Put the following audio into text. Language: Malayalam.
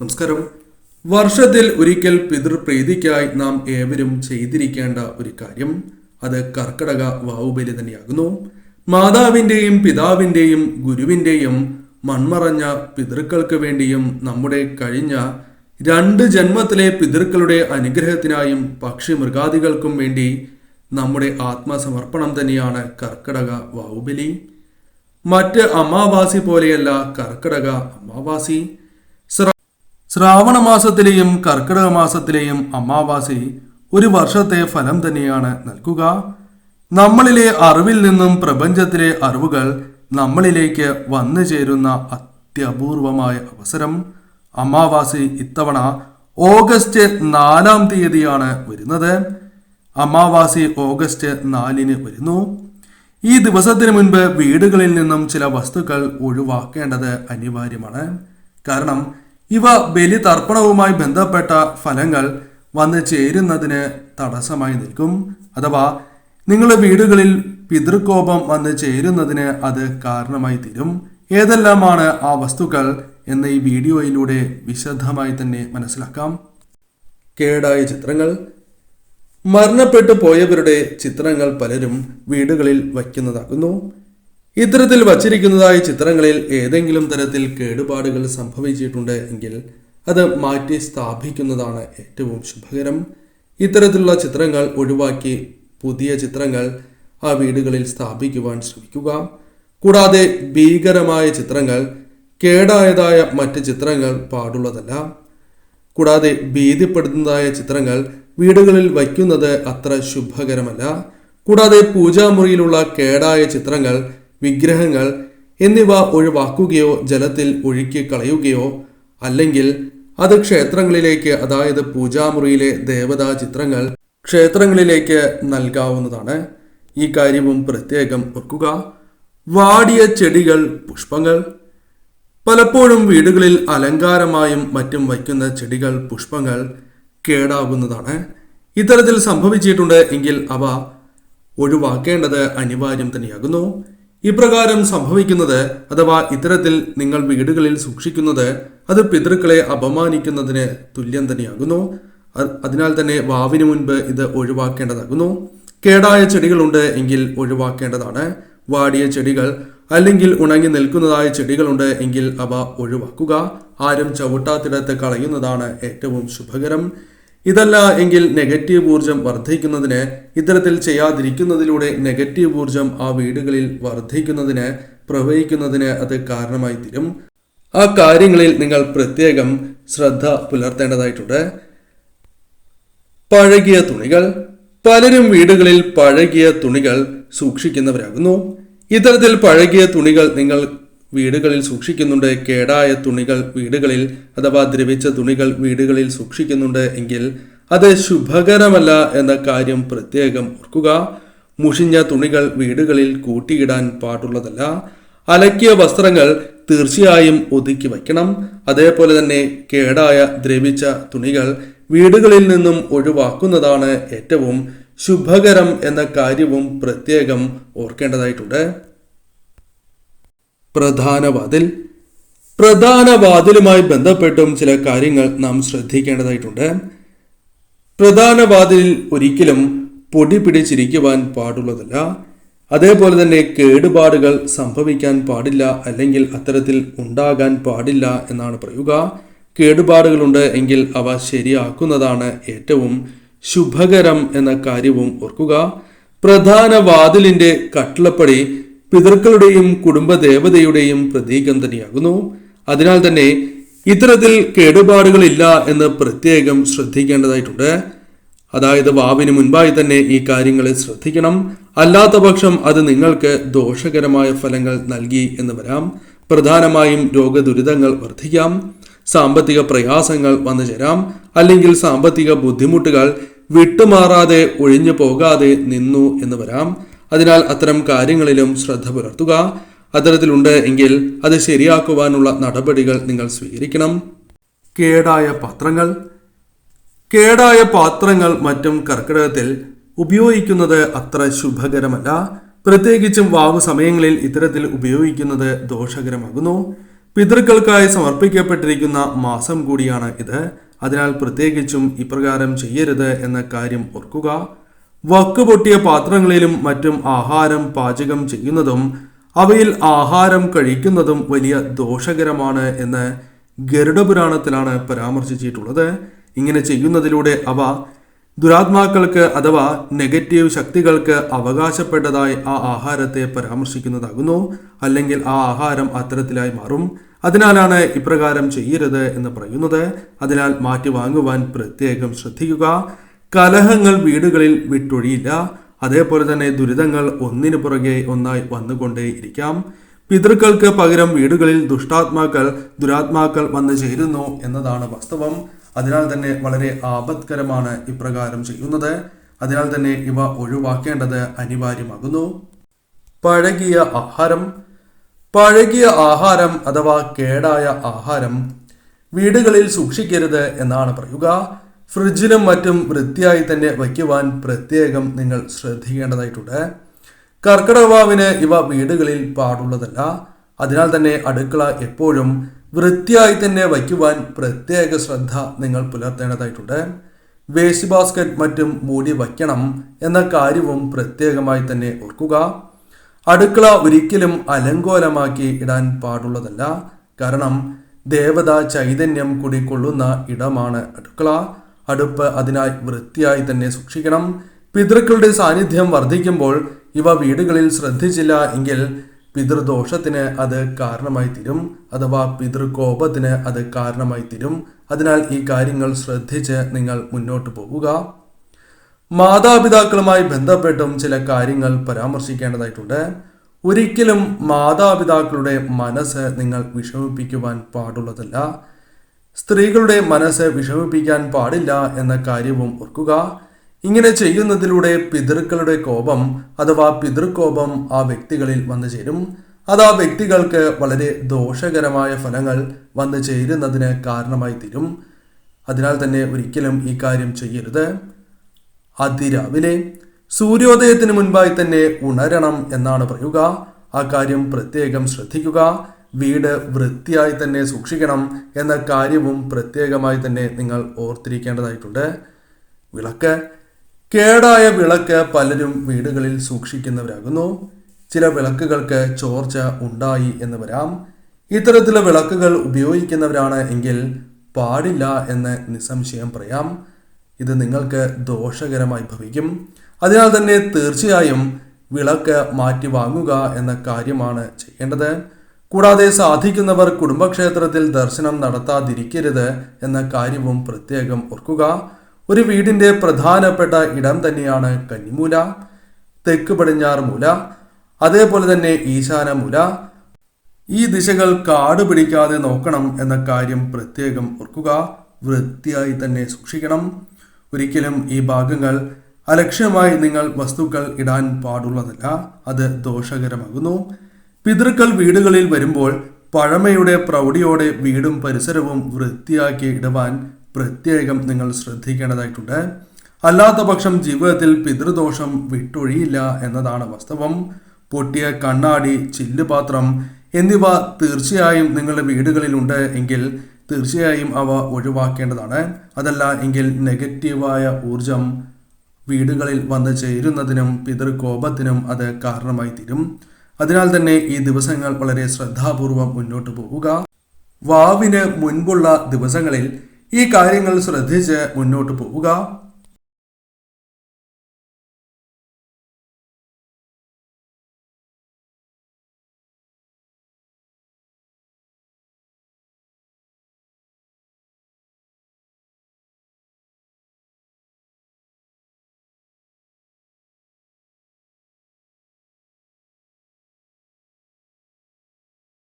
നമസ്കാരം. വർഷത്തിൽ ഒരിക്കൽ പിതൃപ്രീതിക്കായി നാം ഏവരും ചെയ്തിരിക്കേണ്ട ഒരു കാര്യം അത് കർക്കടക വാവുബലി തന്നെയാകുന്നു. മാതാവിന്റെയും പിതാവിന്റെയും ഗുരുവിന്റെയും മൺമറഞ്ഞ പിതൃക്കൾക്ക് വേണ്ടിയും നമ്മുടെ കഴിഞ്ഞ രണ്ട് ജന്മത്തിലെ പിതൃക്കളുടെ അനുഗ്രഹത്തിനായും പക്ഷി മൃഗാദികൾക്കും വേണ്ടി നമ്മുടെ ആത്മസമർപ്പണം തന്നെയാണ് കർക്കടക വാവുബലി. മറ്റ് അമാവാസി പോലെയല്ല കർക്കടക അമാവാസി. ശ്രാവണ മാസത്തിലെയും കർക്കിടക മാസത്തിലെയും അമാവാസി ഒരു വർഷത്തെ ഫലം തന്നെയാണ്. നൽകുക. നമ്മളിലെ അറിവിൽ നിന്നും പ്രപഞ്ചത്തിലെ അറിവുകൾ നമ്മളിലേക്ക് വന്നു ചേരുന്ന അത്യപൂർവമായ അവസരം. അമാവാസി ഇത്തവണ ഓഗസ്റ്റ് നാലാം തീയതിയാണ് വരുന്നത്. അമാവാസി ഓഗസ്റ്റ് നാലിന് വരുന്നു. ഈ ദിവസത്തിന് മുൻപ് വീടുകളിൽ നിന്നും ചില വസ്തുക്കൾ ഒഴിവാക്കേണ്ടത് അനിവാര്യമാണ്. കാരണം ഇവ ബലി തർപ്പണവുമായി ബന്ധപ്പെട്ട ഫലങ്ങൾ വന്ന് ചേരുന്നതിന് തടസ്സമായി നിൽക്കും. അഥവാ നിങ്ങളുടെ വീടുകളിൽ പിതൃകോപം വന്ന് ചേരുന്നതിന് അത് കാരണമായി തീരും. ഏതെല്ലാമാണ് ആ വസ്തുക്കൾ എന്ന ഈ വീഡിയോയിലൂടെ വിശദമായി തന്നെ മനസ്സിലാക്കാം. കേടായ ചിത്രങ്ങൾ. മരണപ്പെട്ടു പോയവരുടെ ചിത്രങ്ങൾ പലരും വീടുകളിൽ വയ്ക്കുന്നതാകുന്നു. ഇത്തരത്തിൽ വച്ചിരിക്കുന്നതായ ചിത്രങ്ങളിൽ ഏതെങ്കിലും തരത്തിൽ കേടുപാടുകൾ സംഭവിച്ചിട്ടുണ്ട് എങ്കിൽ അത് മാറ്റി സ്ഥാപിക്കുന്നതാണ് ഏറ്റവും ശുഭകരം. ഇത്തരത്തിലുള്ള ചിത്രങ്ങൾ ഒഴിവാക്കി പുതിയ ചിത്രങ്ങൾ ആ വീടുകളിൽ സ്ഥാപിക്കുവാൻ ശ്രമിക്കുക. കൂടാതെ ഭീകരമായ ചിത്രങ്ങൾ കേടായതായ മറ്റ് ചിത്രങ്ങൾ പാടുള്ളതല്ല. കൂടാതെ ഭീതിപ്പെടുത്തുന്നതായ ചിത്രങ്ങൾ വീടുകളിൽ വയ്ക്കുന്നത് അത്ര ശുഭകരമല്ല. കൂടാതെ പൂജാമുറിയിലുള്ള കേടായ ചിത്രങ്ങൾ വിഗ്രഹങ്ങൾ എന്നിവ ഒഴിവാക്കുകയോ ജലത്തിൽ ഒഴുക്കി കളയുകയോ അല്ലെങ്കിൽ അത് ക്ഷേത്രങ്ങളിലേക്ക് അതായത് പൂജാമുറിയിലെ ദേവതാ ചിത്രങ്ങൾ ക്ഷേത്രങ്ങളിലേക്ക് നൽകാവുന്നതാണ്. ഈ കാര്യവും പ്രത്യേകം ഓർക്കുക. വാടിയ ചെടികൾ പുഷ്പങ്ങൾ. പലപ്പോഴും വീടുകളിൽ അലങ്കാരമായും മറ്റും വയ്ക്കുന്ന ചെടികൾ പുഷ്പങ്ങൾ കേടാകുന്നതാണ്. ഇത്തരത്തിൽ സംഭവിച്ചിട്ടുണ്ട് എങ്കിൽ അവ ഒഴിവാക്കേണ്ടത് അനിവാര്യം തന്നെയാകുന്നു. ഇപ്രകാരം സംഭവിക്കുന്നത് അഥവാ ഇത്തരത്തിൽ നിങ്ങൾ വീടുകളിൽ സൂക്ഷിക്കുന്നത് അത് പിതൃക്കളെ അപമാനിക്കുന്നതിന് തുല്യം തന്നെയാകുന്നു. അതിനാൽ തന്നെ വാവിന് മുൻപ് ഇത് ഒഴിവാക്കേണ്ടതാകുന്നു. കേടായ ചെടികളുണ്ട് എങ്കിൽ ഒഴിവാക്കേണ്ടതാണ്. വാടിയ ചെടികൾ അല്ലെങ്കിൽ ഉണങ്ങി നിൽക്കുന്നതായ ചെടികളുണ്ട് എങ്കിൽ അവ ഒഴിവാക്കുക. ആരും ചവിട്ടാത്തിടത്ത് കളയുന്നതാണ് ഏറ്റവും ശുഭകരം. ഇതല്ല എങ്കിൽ നെഗറ്റീവ് ഊർജം വർദ്ധിക്കുന്നതിന് ഇത്തരത്തിൽ ചെയ്യാതിരിക്കുന്നതിലൂടെ നെഗറ്റീവ് ഊർജം ആ വീടുകളിൽ വർദ്ധിക്കുന്നതിന് പ്രവഹിക്കുന്നതിന് അത് കാരണമായി തീരും. ആ കാര്യങ്ങളിൽ നിങ്ങൾ പ്രത്യേകം ശ്രദ്ധ പുലർത്തേണ്ടതായിട്ടുണ്ട്. പഴകിയ തുണികൾ. പലരും വീടുകളിൽ പഴകിയ തുണികൾ സൂക്ഷിക്കുന്നവരാകുന്നു. ഇത്തരത്തിൽ പഴകിയ തുണികൾ നിങ്ങൾ വീടുകളിൽ സൂക്ഷിക്കുന്നുണ്ട്. കേടായ തുണികൾ വീടുകളിൽ അഥവാ ദ്രവിച്ച തുണികൾ വീടുകളിൽ സൂക്ഷിക്കുന്നുണ്ട് എങ്കിൽ അത് ശുഭകരമല്ല എന്ന കാര്യം പ്രത്യേകം ഓർക്കുക. മുഷിഞ്ഞ തുണികൾ വീടുകളിൽ കൂട്ടിയിടാൻ പാടുള്ളതല്ല. അലക്കിയ വസ്ത്രങ്ങൾ തീർച്ചയായും ഒതുക്കി വയ്ക്കണം. അതേപോലെ തന്നെ കേടായ ദ്രവിച്ച തുണികൾ വീടുകളിൽ നിന്നും ഒഴിവാക്കുന്നതാണ് ഏറ്റവും ശുഭകരം എന്ന കാര്യവും പ്രത്യേകം ഓർക്കേണ്ടതായിട്ടുണ്ട്. പ്രധാന വാതിൽ പ്രധാന വാതിലുമായി ബന്ധപ്പെട്ടും ചില കാര്യങ്ങൾ നാം ശ്രദ്ധിക്കേണ്ടതായിട്ടുണ്ട്. പ്രധാന വാതിലിൽ ഒരിക്കലും പൊടി പിടിച്ചിരിക്കുവാൻ പാടുള്ളതല്ല. അതേപോലെ തന്നെ കേടുപാടുകൾ സംഭവിക്കാൻ പാടില്ല അല്ലെങ്കിൽ അത്തരത്തിൽ ഉണ്ടാകാൻ പാടില്ല എന്നാണ് പറയുക. കേടുപാടുകളുണ്ട് എങ്കിൽ അവ ശരിയാക്കുന്നതാണ് ഏറ്റവും ശുഭകരം എന്ന കാര്യവും ഓർക്കുക. പ്രധാന വാതിലിന്റെ കട്ടിളപ്പടി പിതൃക്കളുടെയും കുടുംബദേവതയുടെയും പ്രതീകം തന്നെയാകുന്നു. അതിനാൽ തന്നെ ഇത്തരത്തിൽ കേടുപാടുകളില്ല എന്ന് പ്രത്യേകം ശ്രദ്ധിക്കേണ്ടതായിട്ടുണ്ട്. അതായത് വാവിന് മുൻപായി തന്നെ ഈ കാര്യങ്ങളെ ശ്രദ്ധിക്കണം. അല്ലാത്ത പക്ഷം അത് നിങ്ങൾക്ക് ദോഷകരമായ ഫലങ്ങൾ നൽകി എന്ന് വരാം. പ്രധാനമായും രോഗദുരിതങ്ങൾ വർദ്ധിക്കാം. സാമ്പത്തിക പ്രയാസങ്ങൾ വന്നു ചേരാം. അല്ലെങ്കിൽ സാമ്പത്തിക ബുദ്ധിമുട്ടുകൾ വിട്ടുമാറാതെ ഒഴിഞ്ഞു പോകാതെ നിന്നു എന്ന് വരാം. അതിനാൽ അത്തരം കാര്യങ്ങളിലും ശ്രദ്ധ പുലർത്തുക. അത്തരത്തിലുണ്ട് എങ്കിൽ അത് ശരിയാക്കുവാനുള്ള നടപടികൾ നിങ്ങൾ സ്വീകരിക്കണം. കേടായ പാത്രങ്ങൾ. കേടായ പാത്രങ്ങൾ മറ്റും കർക്കിടകത്തിൽ ഉപയോഗിക്കുന്നത് അത്ര ശുഭകരമല്ല. പ്രത്യേകിച്ചും വാവ് സമയങ്ങളിൽ ഇത്തരത്തിൽ ഉപയോഗിക്കുന്നത് ദോഷകരമാകുന്നു. പിതൃക്കൾക്കായി സമർപ്പിക്കപ്പെട്ടിരിക്കുന്ന മാസം കൂടിയാണ് ഇത്. അതിനാൽ പ്രത്യേകിച്ചും ഇപ്രകാരം ചെയ്യരുത് എന്ന കാര്യം ഓർക്കുക. വക്ക് പൊട്ടിയ പാത്രങ്ങളിലും മറ്റും ആഹാരം പാചകം ചെയ്യുന്നതും അവയിൽ ആഹാരം കഴിക്കുന്നതും വലിയ ദോഷകരമാണ് എന്ന് ഗരുഡപുരാണത്തിലാണ് പരാമർശിച്ചിട്ടുള്ളത്. ഇങ്ങനെ ചെയ്യുന്നതിലൂടെ അവ ദുരാത്മാക്കൾക്ക് അഥവാ നെഗറ്റീവ് ശക്തികൾക്ക് അവകാശപ്പെട്ടതായി ആ ആഹാരത്തെ പരാമർശിക്കുന്നതാകുന്നു. അല്ലെങ്കിൽ ആ ആഹാരം അത്തരത്തിലായി മാറും. അതിനാലാണ് ഇപ്രകാരം ചെയ്യരുത് എന്ന് പറയുന്നത്. അതിനാൽ മാറ്റി വാങ്ങുവാൻ പ്രത്യേകം ശ്രദ്ധിക്കുക. കലഹങ്ങൾ വീടുകളിൽ വിട്ടൊഴിയില്ല. അതേപോലെ തന്നെ ദുരിതങ്ങൾ ഒന്നിനു പുറകെ ഒന്നായി വന്നുകൊണ്ടേയിരിക്കാം. പിതൃക്കൾക്ക് പകരം വീടുകളിൽ ദുഷ്ടാത്മാക്കൾ ദുരാത്മാക്കൾ വന്നു ചേരുന്നു എന്നതാണ് വാസ്തവം. അതിനാൽ തന്നെ വളരെ ആപത്കരമാണ് ഇപ്രകാരം ചെയ്യുന്നത്. അതിനാൽ തന്നെ ഇവ ഒഴിവാക്കേണ്ടത് അനിവാര്യമാകുന്നു. പഴകിയ ആഹാരം. പഴകിയ ആഹാരം അഥവാ കേടായ ആഹാരം വീടുകളിൽ സൂക്ഷിക്കരുത് എന്നാണ് പറയുക. ഫ്രിഡ്ജിലും മറ്റും വൃത്തിയായി തന്നെ വയ്ക്കുവാൻ പ്രത്യേകം നിങ്ങൾ ശ്രദ്ധിക്കേണ്ടതായിട്ടുണ്ട്. കർക്കിടകവാവിന് ഇവ വീടുകളിൽ പാടുള്ളതല്ല. അതിനാൽ തന്നെ അടുക്കള എപ്പോഴും വൃത്തിയായി തന്നെ വയ്ക്കുവാൻ പ്രത്യേക ശ്രദ്ധ നിങ്ങൾ പുലർത്തേണ്ടതായിട്ടുണ്ട്. വേസ്റ്റ് ബാസ്ക്കറ്റ് മറ്റും മൂടി വയ്ക്കണം എന്ന കാര്യവും പ്രത്യേകമായി തന്നെ ഓർക്കുക. അടുക്കള ഒരിക്കലും അലങ്കോലമാക്കി ഇടാൻ പാടുള്ളതല്ല. കാരണം ദേവത ചൈതന്യം കുടികൊള്ളുന്ന ഇടമാണ് അടുക്കള. അടുപ്പ് അതിനായി വൃത്തിയായി തന്നെ സൂക്ഷിക്കണം. പിതൃക്കളുടെ സാന്നിധ്യം വർദ്ധിക്കുമ്പോൾ ഇവ വീടുകളിൽ ശ്രദ്ധിച്ചില്ല എങ്കിൽ പിതൃദോഷത്തിന് അത് കാരണമായി തീരും. അഥവാ പിതൃകോപത്തിന് അത് കാരണമായി തീരും. അതിനാൽ ഈ കാര്യങ്ങൾ ശ്രദ്ധിച്ച് നിങ്ങൾ മുന്നോട്ട് പോവുക. മാതാപിതാക്കളുമായി ബന്ധപ്പെട്ടും ചില കാര്യങ്ങൾ പരാമർശിക്കേണ്ടതായിട്ടുണ്ട്. ഒരിക്കലും മാതാപിതാക്കളുടെ മനസ്സ് നിങ്ങൾ വിഷമിപ്പിക്കുവാൻ പാടുള്ളതല്ല. സ്ത്രീകളുടെ മനസ്സ് വിഷമിപ്പിക്കാൻ പാടില്ല എന്ന കാര്യവും ഓർക്കുക. ഇങ്ങനെ ചെയ്യുന്നതിലൂടെ പിതൃക്കളുടെ കോപം അഥവാ പിതൃക്കോപം ആ വ്യക്തികളിൽ വന്നു ചേരും. അത് ആ വ്യക്തികൾക്ക് വളരെ ദോഷകരമായ ഫലങ്ങൾ വന്നു ചേരുന്നതിന് കാരണമായി തീരും. അതിനാൽ തന്നെ ഒരിക്കലും ഈ കാര്യം ചെയ്യരുത്. അതിരാവിലെ സൂര്യോദയത്തിന് മുൻപായി തന്നെ ഉണരണം എന്നാണ് പറയുക. ആ കാര്യം പ്രത്യേകം ശ്രദ്ധിക്കുക. വീട് വൃത്തിയായി തന്നെ സൂക്ഷിക്കണം എന്ന കാര്യവും പ്രത്യേകമായി തന്നെ നിങ്ങൾ ഓർത്തിരിക്കേണ്ടതായിട്ടുണ്ട്. വിളക്ക് കേടായ വിളക്ക് പലരും വീടുകളിൽ സൂക്ഷിക്കുന്നവരാകുന്നു. ചില വിളക്കുകൾക്ക് ചോർച്ച ഉണ്ടായി എന്ന് വരാം. ഇത്തരത്തിലെ വിളക്കുകൾ ഉപയോഗിക്കുന്നവരാണ് എങ്കിൽ പാടില്ല എന്ന് നിസ്സംശയം പറയാം. ഇത് നിങ്ങൾക്ക് ദോഷകരമായി ഭവിക്കും. അതിനാൽ തന്നെ തീർച്ചയായും വിളക്ക് മാറ്റി വാങ്ങുക എന്ന കാര്യമാണ് ചെയ്യേണ്ടത്. കൂടാതെ സാധിക്കുന്നവർ കുടുംബക്ഷേത്രത്തിൽ ദർശനം നടത്താതിരിക്കരുത് എന്ന കാര്യവും പ്രത്യേകം ഓർക്കുക. ഒരു വീടിന്റെ പ്രധാനപ്പെട്ട ഇടം തന്നെയാണ് കന്നിമൂല തെക്ക് പടിഞ്ഞാറ് മൂല അതേപോലെ തന്നെ ഈശാന മൂല. ഈ ദിശകൾ കാട് പിടിക്കാതെ നോക്കണം എന്ന കാര്യം പ്രത്യേകം ഓർക്കുക. വൃത്തിയായി തന്നെ സൂക്ഷിക്കണം. ഒരിക്കലും ഈ ഭാഗങ്ങൾ അലക്ഷ്യമായി നിങ്ങൾ വസ്തുക്കൾ ഇടാൻ പാടുള്ളതല്ല അത് ദോഷകരമാകുന്നു. പിതൃക്കൾ വീടുകളിൽ വരുമ്പോൾ പഴമയുടെ പ്രൗഢിയോടെ വീടും പരിസരവും വൃത്തിയാക്കി ഇടുവാൻ പ്രത്യേകം നിങ്ങൾ ശ്രദ്ധിക്കേണ്ടതായിട്ടുണ്ട്. അല്ലാത്ത പക്ഷം ജീവിതത്തിൽ പിതൃദോഷം വിട്ടൊഴിയില്ല എന്നതാണ് വാസ്തവം. പൊട്ടിയ കണ്ണാടി ചില്ലുപാത്രം എന്നിവ തീർച്ചയായും നിങ്ങളുടെ വീടുകളിലുണ്ട് എങ്കിൽ തീർച്ചയായും അവ ഒഴിവാക്കേണ്ടതാണ്. അതല്ല എങ്കിൽ നെഗറ്റീവായ ഊർജം വീടുകളിൽ വന്നു ചേരുന്നതിനും പിതൃകോപത്തിനും അത് കാരണമായി തീരും. അതിനാൽ തന്നെ ഈ ദിവസങ്ങൾ വളരെ ശ്രദ്ധാപൂർവം മുന്നോട്ട് പോവുക. വാവിന് മുൻപുള്ള ദിവസങ്ങളിൽ ഈ കാര്യങ്ങൾ ശ്രദ്ധിച്ച് മുന്നോട്ട് പോവുക.